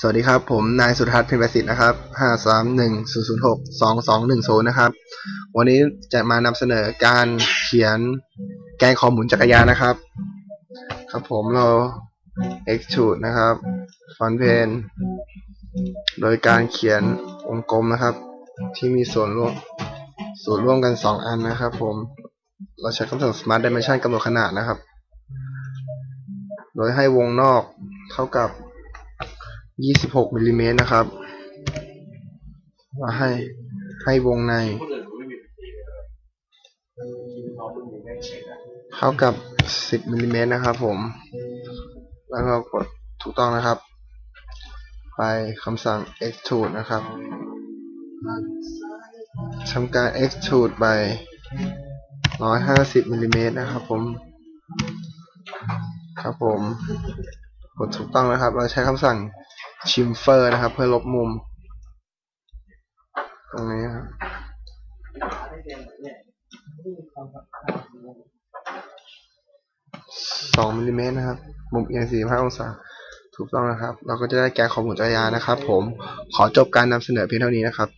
สวัสดีครับ ผมนายสุทัศน์เพ็ญประสิทธิ์นะครับห้าสามหนึ่งศูนย์ศูนย์หกสองสองหนึ่งศูนย์นะครับ วันนี้จะมานำเสนอการเขียนแกนคอหมุนจักรยานนะครับ ครับผมเรา extrude นะครับ front plane โดยการเขียนวงกลมนะครับ ที่มีส่วนร่วมส่วนร่วมกันสองอันนะครับ ผม เราใช้คำสั่ง smart dimension กำหนดขนาดนะครับ โดยให้วงนอกเท่ากับ 26มิลลิเมตรนะครับแล้วให้ให้วงในเท่ากับ10มิลลิเมตรนะครับผม แล้วก็กดถูกต้องนะครับ ไปคำสั่ง extrude นะครับทำการ extrude ไป150มิลลิเมตรนะครับผม ครับผม กดถูกต้องนะครับ เราใช้คำสั่ง ชิมเฟอร์นะครับ เพื่อลบมุม ตรงนี้ครับสองมิลลิเมตรนะครับ มุมเอียงสี่ห้าองศา ถูกต้องนะครับ เราก็จะได้แก้ของหมุนจักรยานนะครับ ผม ขอจบการนำเสนอเพียงเท่านี้นะครับ